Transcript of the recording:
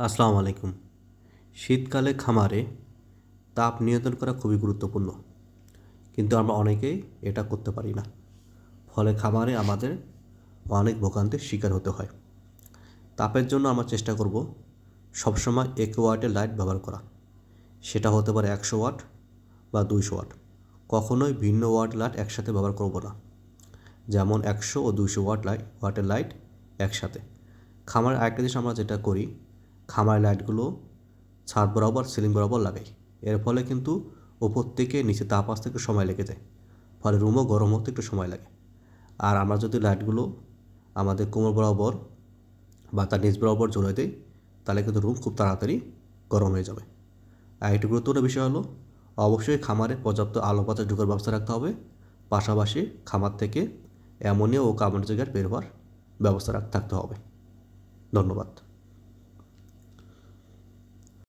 আসসালামু আলাইকুম। শীতকালে খামারে তাপ নিয়ন্ত্রণ করা খুবই গুরুত্বপূর্ণ। কিন্তু আমরা অনেকেই এটা করতে পারি না। ফলে খামারে আমাদের অনেক ভোগান্তির শিকার হতে হয়। তাপের জন্য আমরা চেষ্টা করব সবসময় এক ওয়াটের লাইট ব্যবহার করা। সেটা হতে পারে একশো ওয়াট বা দুইশো ওয়াট। কখনোই ভিন্ন ওয়াট লাইট একসাথে ব্যবহার করব না। যেমন একশো ও দুইশো ওয়াট লাইট ওয়াটের লাইট একসাথে। খামারের আরেকটা জিনিস আমরা যেটা করি খামারের লাইটগুলো ছাদ বরাবর, সিলিং বরাবর লাগাই। এর ফলে কিন্তু ওপর থেকে নিচে তাপ আসতে একটু সময় লেগে যায়। ফলে রুমও গরম হতে একটু সময় লাগে। আর আমরা যদি লাইটগুলো আমাদের কোমর বরাবর বা তার নিচ বরাবর জড়িয়ে দিই, তাহলে কিন্তু রুম খুব তাড়াতাড়ি গরম হয়ে যাবে। আর একটি গুরুত্বপূর্ণ বিষয় হলো, অবশ্যই খামারে পর্যাপ্ত আলো বাতাস ঢোকার ব্যবস্থা রাখতে হবে। পাশাপাশি খামার থেকে অ্যামোনিয়া ও কার্বন ডাইঅক্সাইড বের হওয়ার ব্যবস্থা থাকতে হবে। ধন্যবাদ।